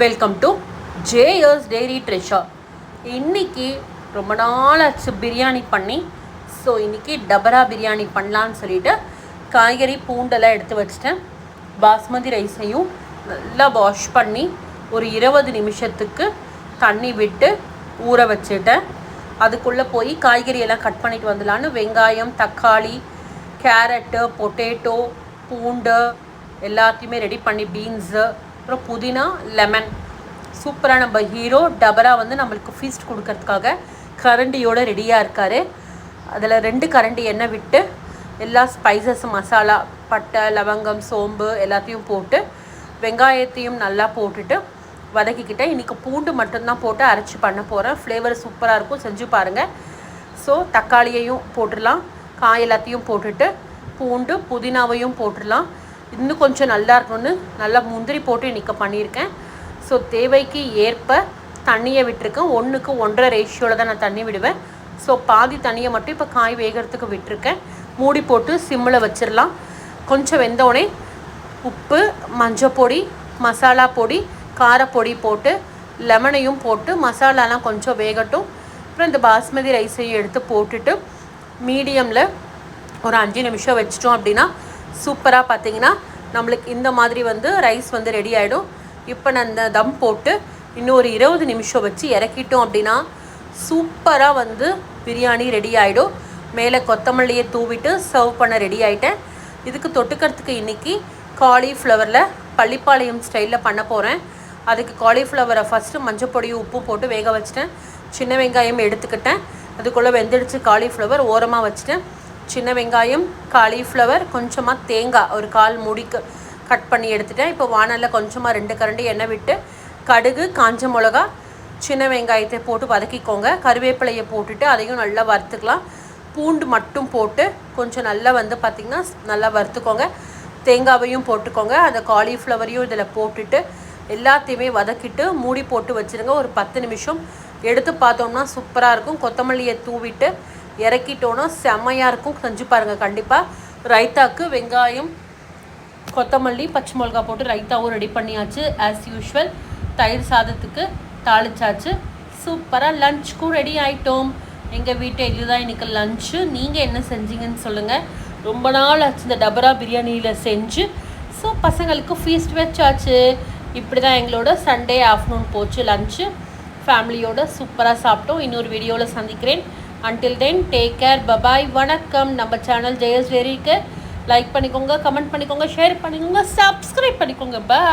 Welcome to JS dairy treasure இன்றைக்கி ரொம்ப நாளாச்சு பிரியாணி பண்ணி. ஸோ இன்னைக்கு டபரா பிரியாணி பண்ணலான்னு சொல்லிட்டு காய்கறி பூண்டெல்லாம் எடுத்து வச்சிட்டேன். பாஸ்மதி ரைஸையும் நல்லா வாஷ் பண்ணி ஒரு இருபது நிமிஷத்துக்கு தண்ணி விட்டு ஊற வச்சுட்டேன். அதுக்குள்ளே போய் காய்கறியெல்லாம் கட் பண்ணிட்டு வந்துடலான்னு வெங்காயம் தக்காளி கேரட்டு பொட்டேட்டோ பூண்டு எல்லாத்தையுமே ரெடி பண்ணி பீன்ஸு அப்புறம் புதினா லெமன் சூப்பராக நம்ம ஹீரோ டபரா வந்து நம்மளுக்கு ஃபீஸ்ட் கொடுக்கறதுக்காக கரண்டியோட ரெடியாக இருக்கார். அதில் ரெண்டு கரண்டி எண்ணெய் விட்டு எல்லா ஸ்பைசஸ் மசாலா பட்டை லவங்கம் சோம்பு எல்லாத்தையும் போட்டு வெங்காயத்தையும் நல்லா போட்டுட்டு வதக்கிக்கிட்டேன் இன்றைக்கி பூண்டு மட்டும்தான் போட்டு அரைச்சி பண்ண போகிறேன் ஃப்ளேவர் சூப்பராக இருக்கும். செஞ்சு பாருங்கள் ஸோ தக்காளியையும் போட்டுடலாம். காய் எல்லாத்தையும் போட்டுட்டு பூண்டு புதினாவையும் போட்டுடலாம். இன்னும் கொஞ்சம் நல்லா இருக்கணும்னு நல்லா முந்திரி போட்டு நிற்க பண்ணியிருக்கேன். ஸோ தேவைக்கு ஏற்ப தண்ணியை விட்டுருக்கேன். ஒன்றுக்கு ஒன்றரை ரேஷியோவில் தான் நான் தண்ணி விடுவேன். ஸோ பாதி தண்ணியை மட்டும் இப்போ காய் வேகிறதுக்கு விட்டுருக்கேன். மூடி போட்டு சிம்மில் வச்சிடலாம் கொஞ்சம் வெந்தோடனே உப்பு மஞ்சள் பொடி மசாலா பொடி காரப்பொடி போட்டு லெமனையும் போட்டு மசாலாலாம் கொஞ்சம் வேகட்டும். அப்புறம் இந்த பாஸ்மதி ரைஸையும் எடுத்து போட்டுட்டு மீடியமில் ஒரு அஞ்சு நிமிஷம் வச்சிட்டோம் அப்படின்னா சூப்பராக பார்த்தீங்கன்னா நம்மளுக்கு இந்த மாதிரி வந்து ரைஸ் வந்து ரெடி ஆகிடும் இப்போ நான் இந்த தம் போட்டு இன்னொரு இருபது நிமிஷம் வச்சு இறக்கிட்டோம் அப்படின்னா சூப்பராக வந்து பிரியாணி ரெடி ஆகிடும் மேலே கொத்தமல்லியை தூவிட்டு சர்வ் பண்ண ரெடி ஆகிட்டேன் இதுக்கு தொட்டுக்கிறதுக்கு இன்றைக்கி காலிஃப்ளவரில் பள்ளிப்பாளையம் ஸ்டைலில் பண்ண போகிறேன் அதுக்கு காலிஃப்ளவரை ஃபஸ்ட்டு மஞ்சள் பொடியும் உப்பு போட்டு வேக வச்சிட்டேன். சின்ன வெங்காயம் எடுத்துக்கிட்டேன். அதுக்குள்ளே வெந்துடுச்சு காலிஃப்ளவர் ஓரமாக வச்சுட்டேன். சின்ன வெங்காயம் காலிஃப்ளவர் கொஞ்சமாக தேங்காய் ஒரு கால் முடிக்கு கட் பண்ணி எடுத்துட்டேன். இப்போ வானலில் கொஞ்சமாக ரெண்டு கரண்டி எண்ணெய் விட்டு கடுகு காஞ்ச மிளகா சின்ன வெங்காயத்தை போட்டு வதக்கிக்கோங்க. கருவேப்பிலையை போட்டுட்டு அதையும் நல்லா வறுத்துக்கலாம். பூண்டு மட்டும் போட்டு கொஞ்சம் நல்லா வந்து பார்த்திங்கன்னா நல்லா வறுத்துக்கோங்க. தேங்காவையும் போட்டுக்கோங்க. அந்த காலிஃப்ளவரையும் இதில் போட்டுட்டு எல்லாத்தையுமே வதக்கிட்டு மூடி போட்டு வச்சுருங்க. ஒரு பத்து நிமிஷம் எடுத்து பார்த்தோம்னா சூப்பராக இருக்கும். கொத்தமல்லியை தூவிட்டு இறக்கிட்டோன்னா செம்மையாக இருக்கும். செஞ்சு பாருங்கள் கண்டிப்பாக ரைத்தாக்கு வெங்காயம் கொத்தமல்லி பச்சை மிளகா போட்டு ரைத்தாவும் ரெடி பண்ணியாச்சு. ஆஸ் யூஷுவல் தயிர் சாதத்துக்கு தாளிச்சாச்சு. சூப்பராக லஞ்சுக்கும் ரெடி ஆகிட்டோம் எங்கள் வீட்டை இதுதான் இன்றைக்கி லஞ்சு நீங்கள் என்ன செஞ்சீங்கன்னு சொல்லுங்கள் ரொம்ப நாள் ஆச்சு இந்த டபரா பிரியாணியில் செஞ்சு. ஸோ பசங்களுக்கு ஃபீஸ்ட் வச்சாச்சு. இப்படி தான் எங்களோட சண்டே ஆஃப்டர்நூன் போச்சு லஞ்சு ஃபேமிலியோடு சூப்பராக சாப்பிட்டோம். இன்னொரு வீடியோவில் சந்திக்கிறேன். Until then take care bye bye வணக்கம். நம்ம சேனல் ஜெயஸ் டெரிக்கு லைக் பண்ணிக்கோங்க கமெண்ட் பண்ணிக்கோங்க ஷேர் பண்ணிக்கோங்க சப்ஸ்கிரைப் பண்ணிக்கோங்க. பாய்